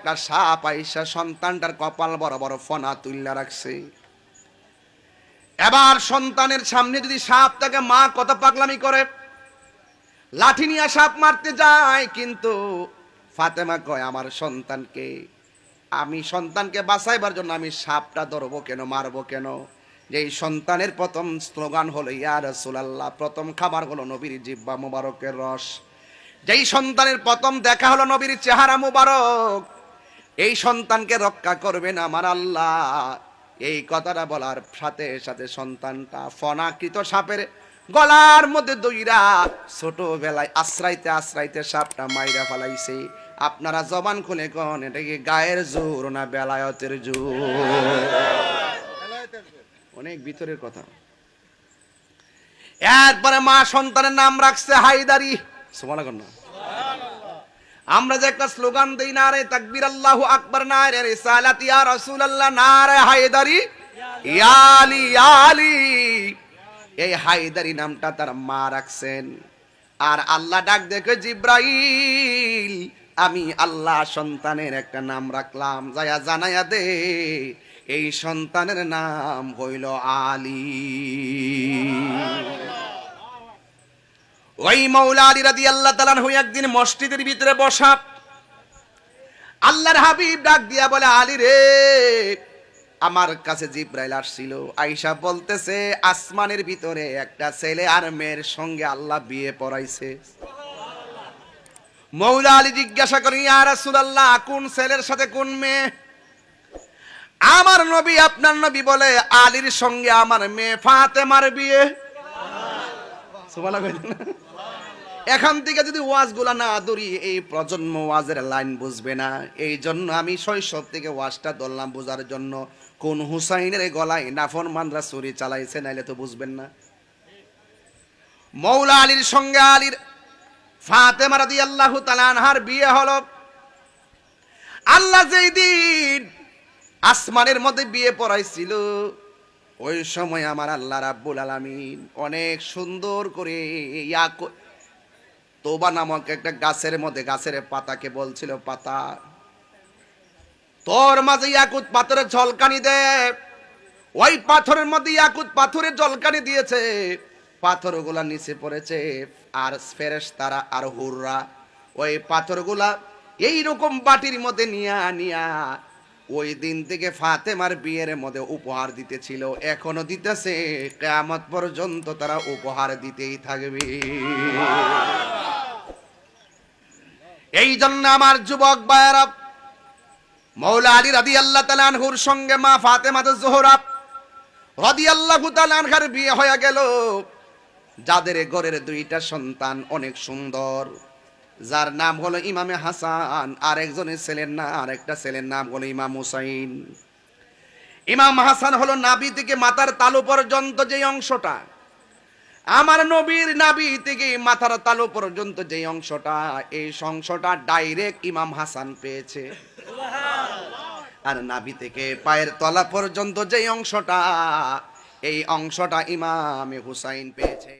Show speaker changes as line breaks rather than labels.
একটা সাপ আইসা সন্তানটার কপাল বড় বড় ফনা তুল্লা রাখছে। এবার সন্তানের সামনে যদি সাপ তাকে মা কত পাগলামি করে? লাঠি নিয়ে সাপ মারতে যায়, কিন্তু ফাতেমা কয়, আমার সন্তানকে, আমি সন্তানকে বাঁচাইবার জন্য আমি সাপটা ধরবো কেন, মারবো কেন? যে সন্তানের প্রথম স্লোগান হলো, ইয়া রাসূলুল্লাহ, প্রথম খাবার হলো নবীর জিব্বা মুবারকের রস। যেই সন্তানের প্রথম দেখা হলো নবীর চেহারা মুবারক এই সন্তানকে রক্ষা করবেন আমার আল্লাহ। এই কথাটা বলার সাথে সাথে সন্তানটা ফনাকৃত সাপের গলার মধ্যে দইরা ছোটবেলায় আশ্রাইতে আশ্রাইতে সাপটা মাইরা ফেলাইছে। আপনারা জবান খুলে কন, এটা কি গায়ের জোর না বেলায়তের জোর? অনেক ভিতরের কথা। এরপরে মা সন্তানের নাম রাখছে হায়দারি। সুবহানাল্লাহ কন না। আমরা যে একটা স্লোগান দেই না রে তাকবীর আল্লাহু আকবার না রে রিসালাত, ইয়া রাসূলুল্লাহ না রে হায়দারি, ইয়া আলী ইয়া আলী। এই হায়দারি নামটা তার মা রাখছেন। আর আল্লাহ ডাক দেখে, জিব্রাইল, আমি আল্লাহ সন্তানের একটা নাম রাখলাম, যায়া জানায়া দে, এই সন্তানের নাম হইল আলী। ওই মৌলা আলী রাদি আল্লাহ তালান হই একদিন মসজিদের ভিতরে বসা। আল্লাহর হাবিব ডাক দিয়া বলে, আলী রে, আমার কাছে জিব্রাইল আসছিল। আইসা বলতেছে, আসমানের ভিতরে একটা ছেলে আর মেয়ের সঙ্গে আল্লাহ বিয়ে পড়াইছে। মৌলা আলী জিজ্ঞাসা করি, ইয়া রাসূলুল্লাহ, কোন ছেলের সাথে কোন মেয়ে? আমার নবী, আপনার নবী বলে, আলীর সঙ্গে আমার মেয়ে ফাতেমার বিয়ে। এখান থেকে যদি ওয়াজগুলা না ধরি, এই প্রজন্ম ওয়াজের লাইন বুঝবে না। এই জন্য আমি শৈশব থেকে ওয়াজটা ধরলাম বোঝার জন্য। কোন হুসাইনের গলায় নাফর মানরা চুরি চালাইছে, নাইলে তো বুঝবেন না। মৌলা আলীর সঙ্গে আলীর ফাতেমা রাদিয়াল্লাহু তাআলা আনহার বিয়ে হলো। আল্লাহ যেই দিন আসমানের মধ্যে বিয়ে পড়াইছিল ওই সময় আমার আল্লাহ রাব্বুল আলামিন অনেক সুন্দর করে তোবা নামক একটা গাছের মধ্যে, গাছের পাতাকে বলছিল, পাতা, তোর মাঝে ইয়াকুত পাথরের ঝলকানি দে। ওই পাথরের মধ্যে ইয়াকুত পাথরের ঝলকানি দিয়েছে। পাথরগুলা নিচে পড়েছে আর ফেরেশ তারা আর হুররা। ওই পাথরগুলা এই রকম বাটির মধ্যে নিয়া নিয়া ওই দিন থেকে ফাতেমার বিয়ের মধ্যে উপহার দিতেছিল। এখনও দিতেছে। কেয়ামত পর্যন্ত তারা উপহার দিতেই থাকবে। এই জন্য আমার যুবক বায়রা মৌলা আলী রাদি আল্লাহ তালানহুর সঙ্গে মা ফাতেমা জোহরা রাদি আল্লাহ তালানহার বিয়ে হয়ে গেল। যাদের ঘরের দুইটা সন্তান অনেক সুন্দর। যার নাম হলো ইমামে হাসান আর একজনের ছেলের নাম আর একটা ছেলের নাম হলো ইমাম হুসাইন। ইমাম হাসান হলো নাবি থেকে মাথার তালু পর্যন্ত যে অংশটা। আমার নবীর নাবি থেকে মাথার তালু পর্যন্ত যে অংশটা, এই অংশটা ডাইরেক্ট ইমাম হাসান পেয়েছে। আর নাভি থেকে পায়ের তলা পর্যন্ত যে অংশটা, এই অংশটা ইমামে হুসাইন পেয়েছে।